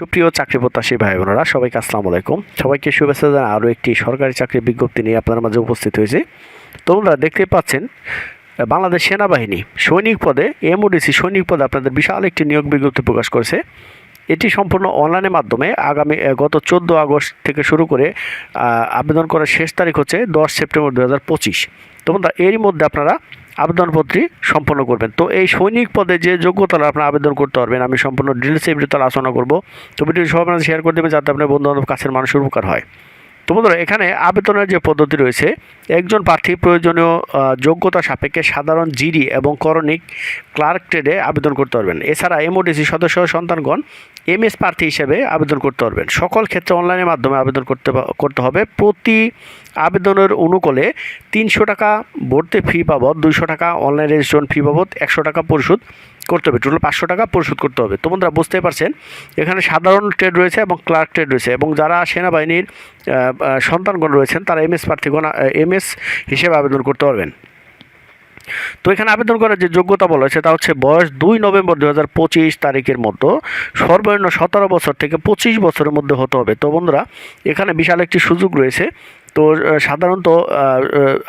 সুপ্রিয় চাকরি প্রত্যাশী ভাই বোনেরা, সবাইকে আসসালামু আলাইকুম। সবাইকে শুভেচ্ছা জানাই আরও একটি সরকারি চাকরির বিজ্ঞপ্তি নিয়ে আপনার মাঝে উপস্থিত হয়েছে। তোমরা দেখতে পাচ্ছেন বাংলাদেশ সেনাবাহিনী সৈনিক পদে এমওডিসি সৈনিক পদে আপনাদের বিশাল একটি নিয়োগ বিজ্ঞপ্তি প্রকাশ করেছে। এটি সম্পূর্ণ অনলাইনের মাধ্যমে আগামী গত চোদ্দ আগস্ট থেকে শুরু করে আবেদন করার শেষ তারিখ হচ্ছে দশ সেপ্টেম্বর দু হাজার পঁচিশ। তোমরা এরই মধ্যে আপনারা আবেদনপত্রটি সম্পন্ন করবেন। তো এই সৈনিক পদে যে যোগ্যতা আপনারা আবেদন করতে পারবেন, আমি সম্পূর্ণ ডিটেলস এই ভিডিওতে আলোচনা করব। তো ভিডিও সব আপনারা শেয়ার করে দেবেন, যাতে আপনার বন্ধু বান্ধব কাছের মানুষের উপকার হয়। তো বন্ধুরা, এখানে আবেদনের যে পদ্ধতি রয়েছে, একজন প্রার্থী প্রয়োজনীয় যোগ্যতা সাপেক্ষে সাধারণ জিডি এবং করণিক ক্লার্ক ট্রেডে আবেদন করতে পারবেন। এছাড়া এমওডিসি সদস্য সন্তানগণ এমএস প্রার্থী হিসেবে আবেদন করতে পারবেন। সকল ক্ষেত্রে অনলাইনের মাধ্যমে আবেদন করতে করতে হবে। প্রতি আবেদনের অনুকূলে তিনশো টাকা ভর্তি ফি বাবদ, দুইশো টাকা অনলাইন রেজিস্ট্রেশন ফি বাবদ, একশো টাকা পরিশোধ করতে হবে। টোটাল পাঁচশো টাকা পরিশোধ করতে হবে। তো বন্ধুরা, বুঝতেই পারছেন, এখানে সাধারণ ট্রেড রয়েছে এবং ক্লার্ক ট্রেড রয়েছে এবং যারা সেনাবাহিনীর সন্তানগণ রয়েছেন, তারা এমএস প্রার্থীগণ এমএস হিসেবে আবেদন করতে পারবেন। তো এখানে আবেদন করার যে যোগ্যতা বলা হয়েছে তা হচ্ছে বয়স দুই নভেম্বর দু হাজার পঁচিশ তারিখের মতো, সর্বনিম্ন সতেরো বছর থেকে পঁচিশ বছরের মধ্যে হতে হবে। তো বন্ধুরা, এখানে বিশাল একটি সুযোগ রয়েছে। তো সাধারণত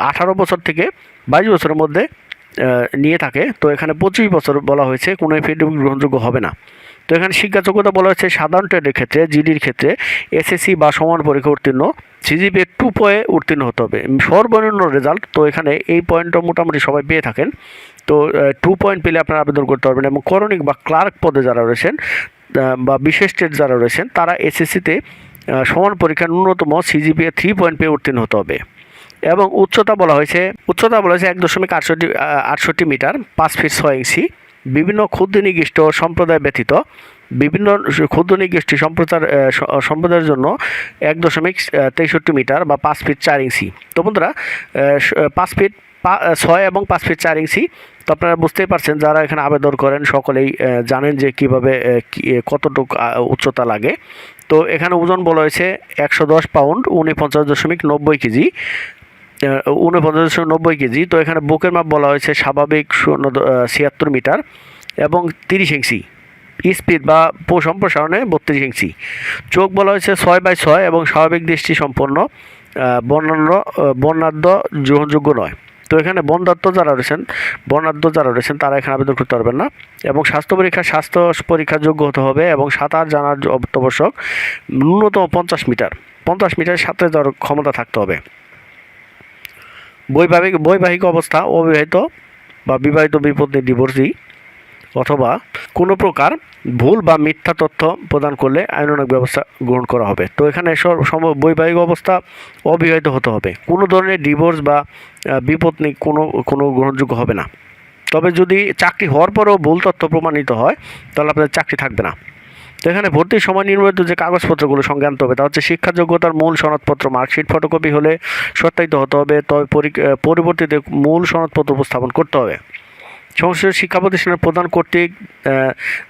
আঠারো বছর থেকে বাইশ বছরের মধ্যে নিয়ে থাকে। তো এখানে পঁচিশ বছর বলা হয়েছে, কোনো এফিডেভিট গ্রহণযোগ্য হবে না। তো এখানে শিক্ষাযোগ্যতা বলা হচ্ছে সাধারণ ট্রেডের ক্ষেত্রে জিডির ক্ষেত্রে এসএসসি বা সমান পরীক্ষা উত্তীর্ণ সিজিপিএ টু পয়ে উত্তীর্ণ হতে হবে। সর্বনিম্ন রেজাল্ট তো এখানে এই পয়েন্টটা মোটামুটি সবাই পেয়ে থাকেন। তো টু পয়েন্ট পেলে আপনারা আবেদন করতে পারবেন এবং করণিক বা ক্লার্ক পদে যারা রয়েছেন বা বিশেষ ট্রেড যারা রয়েছেন, তারা এসএসসিতে সমান পরীক্ষার ন্যূনতম সিজিপিএ থ্রি পয়েন্ট পেয়ে উত্তীর্ণ হতে হবে। এবং উচ্চতা বলা হয়েছে, উচ্চতা বলা হয়েছে এক দশমিক আটষট্টি আটষট্টি মিটার, পাঁচ ফিট ছয় ইঞ্চি। বিভিন্ন ক্ষুদ্র নিগৃষ্ট সম্প্রদায় ব্যতীত বিভিন্ন ক্ষুদ্র নিগৃষ্টি সম্প্রচার সম্প্রদায়ের জন্য এক দশমিক তেষট্টি মিটার বা পাঁচ ফিট চার ইঞ্চি। তো বন্ধুরা পাঁচ ফিট ছয় এবং পাঁচ ফিট চার ইঞ্চি। তো আপনারা বুঝতেই পারছেন যারা এখানে আবেদন করেন, সকলেই জানেন যে কীভাবে কতটুকু উচ্চতা লাগে। তো এখানে ওজন বলা হয়েছে একশো দশ পাউন্ড উনপঞ্চাশ দশমিক নব্বই কেজি। উনপঞ্চাশ নব্বই কেজি, তো এখানে বুকের মাপ বলা হয়েছে স্বাভাবিক শূন্য ছিয়াত্তর মিটার এবং তিরিশ ইঞ্চি। স্পিড বা সম্প্রসারণে বত্রিশ ইঞ্চি। চোখ বলা হয়েছে ছয় বাই ছয় এবং স্বাভাবিক দৃষ্টি সম্পন্ন বর্ণান্য বর্ণাঢ্য গ্রহণযোগ্য নয়। তো এখানে বন্ধাত্ম যারা রয়েছেন, বর্ণাঢ্য যারা রয়েছেন, তারা এখানে আবেদন করতে পারবেন না। এবং স্বাস্থ্য পরীক্ষা, স্বাস্থ্য পরীক্ষার যোগ্য হতে হবে এবং সাঁতার জানার অত্যাবশ্যক ন্যূনতম পঞ্চাশ মিটার। পঞ্চাশ মিটার সাঁতরে যাওয়ার ক্ষমতা থাকতে হবে। বৈবাহিক বৈবাহিক অবস্থা অবিবাহিত বা বিবাহিত বিপত্তি ডিভোর্সি অথবা কোনো প্রকার ভুল বা মিথ্যা তথ্য প্রদান করলে আইনানুগ ব্যবস্থা গ্রহণ করা হবে। তো এখানে সম- বৈবাহিক অবস্থা অবিবাহিত হতে হবে। কোনো ধরনের ডিভোর্স বা বিপত্নি কোনো কোনো গ্রহণযোগ্য হবে না। তবে যদি চাকরি হওয়ার পরেও ভুল তথ্য প্রমাণিত হয়, তাহলে আপনাদের চাকরি থাকবে না। তো এখানে ভর্তির সময় নির্মিত যে কাগজপত্রগুলো সঙ্গে আনতে হবে, তা হচ্ছে শিক্ষা যোগ্যতার মূল সনদপত্র, মার্কশিট, ফটোকপি হলে সত্যায়িত হতে হবে, তবে পরিবর্তিতে মূল সনদপত্র উপস্থাপন করতে হবে। সংশ্লিষ্ট শিক্ষা প্রতিষ্ঠানের প্রধান কর্তৃক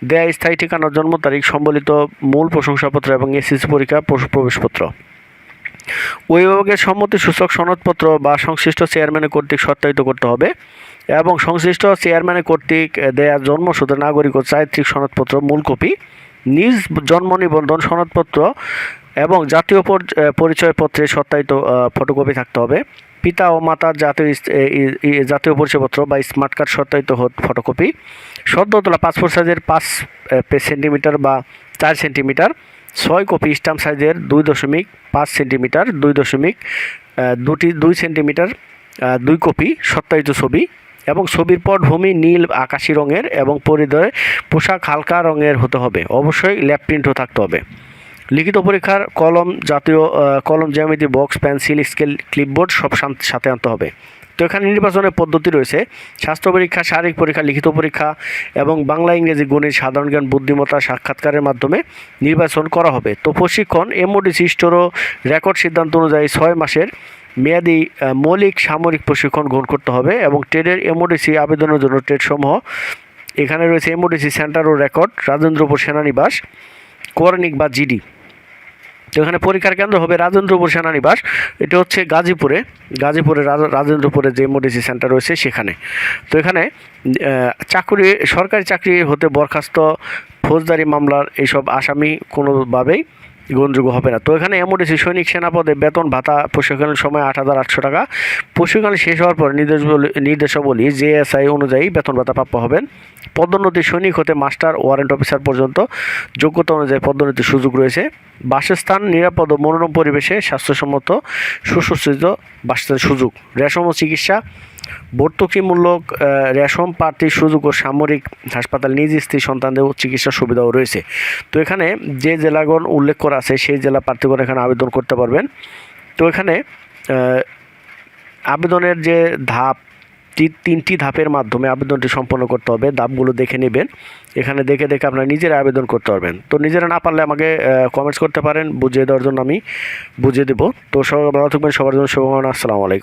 দেয়া স্থায়ী ঠিকানা, জন্ম তারিখ, সম্বলিত মূল প্রশংসাপত্র এবং এসএসসি পরীক্ষা প্রবেশপত্র। অভিভাবকের সম্মতি সূচক সনদপত্র বা সংশ্লিষ্ট চেয়ারম্যানের কর্তৃক সত্যায়িত করতে হবে এবং সংশ্লিষ্ট চেয়ারম্যানের কর্তৃক দেয়া জন্মসূত্রে নাগরিক ও চারিত্রিক সনদপত্র মূল কপি নিজ জন্ম নিবন্ধন সনদপত্র এবং জাতীয় পর- আহ, পরিচয়পত্রের সত্যায়িত ফটোকপি থাকতে হবে। পিতা ও মাতার জাতীয় জাতীয় পরিচয়পত্র বা স্মার্ট কার্ড সত্যায়িত ফটোকপি সদ্য তোলা পাসপোর্ট সাইজের পাঁচ সেন্টিমিটার বা চার সেন্টিমিটার ছয় কপি স্টাম্প সাইজের দুই দশমিক পাঁচ সেন্টিমিটার দুই দশমিক দুটি দুই সেন্টিমিটার দুই কপি সত্যায়িত ছবি। এবং ছবির পটভূমি নীল আকাশি রঙের এবং পরিধেয় পোশাক হালকা রঙের হতে হবে। অবশ্যই ল্যাপ প্রিন্টও থাকতে হবে। লিখিত পরীক্ষার কলম জাতীয় কলম জ্যামিতি, বক্স, পেন্সিল, স্কেল, ক্লিপবোর্ড সব সাথে আনতে হবে। তো এখানে নির্বাচনের পদ্ধতি রয়েছে। স্বাস্থ্য পরীক্ষা, শারীরিক পরীক্ষা, লিখিত পরীক্ষা এবং বাংলা, ইংরেজি, গণিত, সাধারণ জ্ঞান, বুদ্ধিমত্তা সাক্ষাৎকারের মাধ্যমে নির্বাচন করা হবে। তো প্রশিক্ষণ এমওডিসি স্টোর ও রেকর্ড সিদ্ধান্ত অনুযায়ী ছয় মাসের মেয়াদি মৌলিক সামরিক প্রশিক্ষণ গ্রহণ করতে হবে এবং ট্রেডের এমওডিসি আবেদনের জন্য ট্রেডসমূহ। এখানে রয়েছে এমওডিসি সেন্টার ও রেকর্ড, রাজেন্দ্রপুর সেনানিবাস করণিক বা জিডি। তো এখানে পরীক্ষার কেন্দ্র হবে রাজেন্দ্রপুর সেনানিবাস, এটা হচ্ছে গাজীপুরে। গাজীপুরে রাজ- রাজেন্দ্রপুরে যে এমওডিসি সেন্টার রয়েছে সেখানে। তো এখানে চাকরি, সরকারি চাকরি হতে বরখাস্ত, ফৌজদারি মামলার এইসব আসামি কোনোভাবেই গ্রহণযোগ্য হবে না। তো এখানে এমন এমওডিসি সৈনিক সেনাপদে বেতন, ভাতা, প্রশিক্ষণের সময় আট হাজার আটশো টাকা। প্রশিক্ষণ শেষ হওয়ার পর নির্দেশ নির্দেশাবলী জেএসআই অনুযায়ী বেতন, ভাতা প্রাপ্য হবেন। পদোন্নতি সৈনিক হতে মাস্টার, ওয়ারেন্ট অফিসার পর্যন্ত যোগ্যতা অনুযায়ী পদোন্নতির সুযোগ রয়েছে। বাসস্থান, নিরাপদ ও মনোরম পরিবেশে স্বাস্থ্যসম্মত, সুসজ্জিত বাসস্থানের সুযোগ। রেশম ও চিকিৎসা ভর্তুকিমূলক রেশম প্রার্থীর সুযোগ ও সামরিক হাসপাতাল, নিজ স্ত্রী সন্তানদের চিকিৎসার সুবিধাও রয়েছে। তো এখানে যে জেলাগণ উল্লেখ করা আছে, সেই জেলা প্রার্থীগণ এখানে আবেদন করতে পারবেন। তো এখানে আবেদনের যে ধাপ তিনটি ধাপের মাধ্যমে আবেদনটি সম্পন্ন করতে হবে। ধাপগুলো দেখে নেবেন। এখানে দেখে দেখে আপনারা নিজেরা আবেদন করতে পারবেন। তো নিজেরা না পারলে আমাকে কমেন্টস করতে পারেন। বুঝিয়ে দেওয়ার জন্য আমি বুঝিয়ে দেবো। তো সবাই ভালো থাকবেন। সবার জন্য শুভকামনা। আসসালামু আলাইকুম।